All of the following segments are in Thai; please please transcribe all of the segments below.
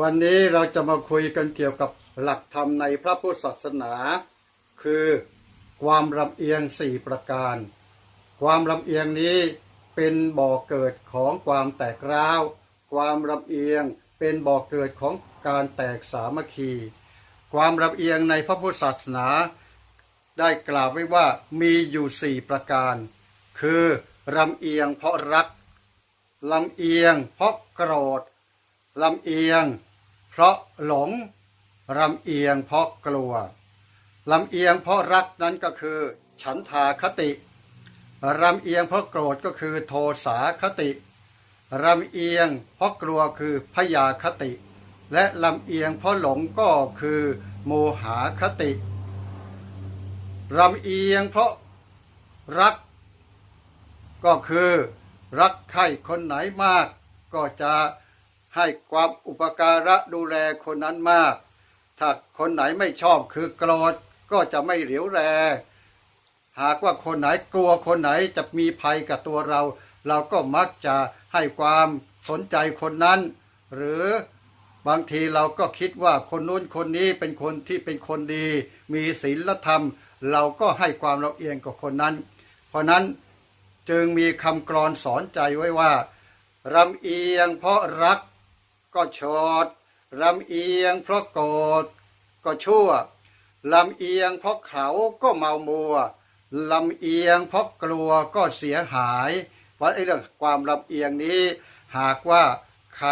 วันนี้เราจะมาคุยกันเกี่ยวกับหลักธรรมในพระพุทธศาสนา คือความลำเอียงสี่ประการ ความลำเอียงนี้เป็นบ่อเกิดของความแตกร้าว ความลำเอียงเป็นบ่อเกิดของการแตกสามัคคี ความลำเอียงในพระพุทธศาสนา ได้กล่าวไว้ว่ามีอยู่สี่ประการ คือลำเอียงเพราะรักลำเอียงเพราะโกรธ ลำเอียง เพราะหลงลำเอียงเพราะกลัวลำเอียงเพราะรักนั้นก็คือ ฉันทาคติลำเอียงเพราะโกรธก็คือโทสาคติลำเอียงเพราะกลัวคือพยาคติ และลำเอียงเพราะหลงก็คือ โมหาคติลำเอียงเพราะรัก ก็คือรักใครคนไหนมาก ก็จะ ให้ความอุปการะดูแลคนนั้นมาก ถ้าคนไหนไม่ชอบคือโกรธก็จะไม่เหลียวแลหากว่าคนไหนกลัวคนไหนจะมีภัยกับตัวเรา เราก็มักจะให้ความสนใจคนนั้น หรือบางทีเราก็คิดว่าคนนู้นคนนี้เป็นคนที่เป็นคนดี มีศีลธรรม เราก็ให้ความเราเอียงกับคนนั้น เพราะนั้นจึงมีคำกรอนสอนใจไว้ว่ารำเอียงเพราะรัก ก็ชดรำเอียงเพราะโกรธก็ชั่วลำเอียงเพราะเขาก็เมามัวลำเอียงเพราะกลัวก็เสียหาย เพราะไอ้เรื่องความลำเอียงนี้ หากว่าใคร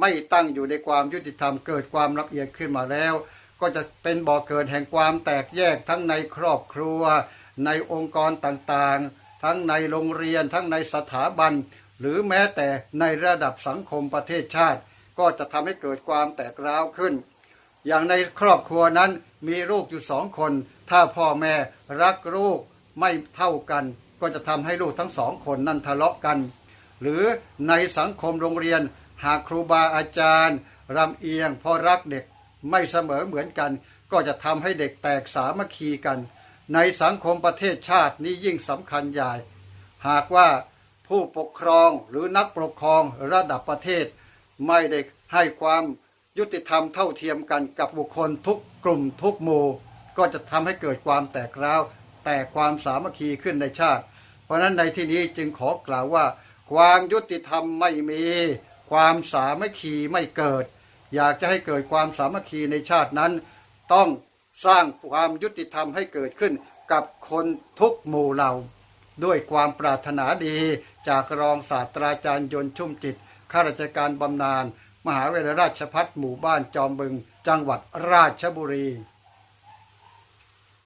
ไม่ตั้งอยู่ในความยุติธรรมเกิดความลำเอียงขึ้นมาแล้ว ก็จะเป็นบ่อเกิดแห่งความแตกแยกทั้งในครอบครัว ในองค์กรต่างๆ ทั้งในโรงเรียนทั้งในสถาบัน หรือแม้แต่ในระดับสังคมประเทศชาติ ก็จะทำให้เกิดความแตกร้าวขึ้น อย่างในครอบครัวนั้นมีลูกอยู่สองคน ถ้าพ่อแม่รักลูกไม่เท่ากัน ก็จะทำให้ลูกทั้งสองคนนั้นทะเลาะกัน หรือในสังคมโรงเรียนหากครูบาอาจารย์รำเอียงเพราะรักเด็กไม่เสมอเหมือนกัน ก็จะทำให้เด็กแตกสามัคคีกัน ในสังคมประเทศชาตินี้ยิ่งสำคัญใหญ่ หากว่าผู้ปกครองหรือนักปกครองระดับประเทศ ไม่ได้ ให้ความยุติธรรมเท่าเทียมกันกับบุคคลทุกกลุ่มทุกหมู่ก็จะทำให้เกิดความแตกร้าว แตกความสามัคคีขึ้นในชาติ เพราะฉะนั้นในที่นี้จึงขอกล่าวว่า ความยุติธรรมไม่มี ความสามัคคีไม่เกิด อยากจะให้เกิดความสามัคคีในชาตินั้น ต้องสร้างความยุติธรรมให้เกิดขึ้นกับคนทุกหมู่เหล่า ด้วยความปรารถนาดีจากรองศาสตราจารย์ยนต์ชุ่มจิตข้าราชการบำนาญ มหาวิทยาลัยราชพัฒหมู่บ้านจอมบึง จังหวัดราชบุรี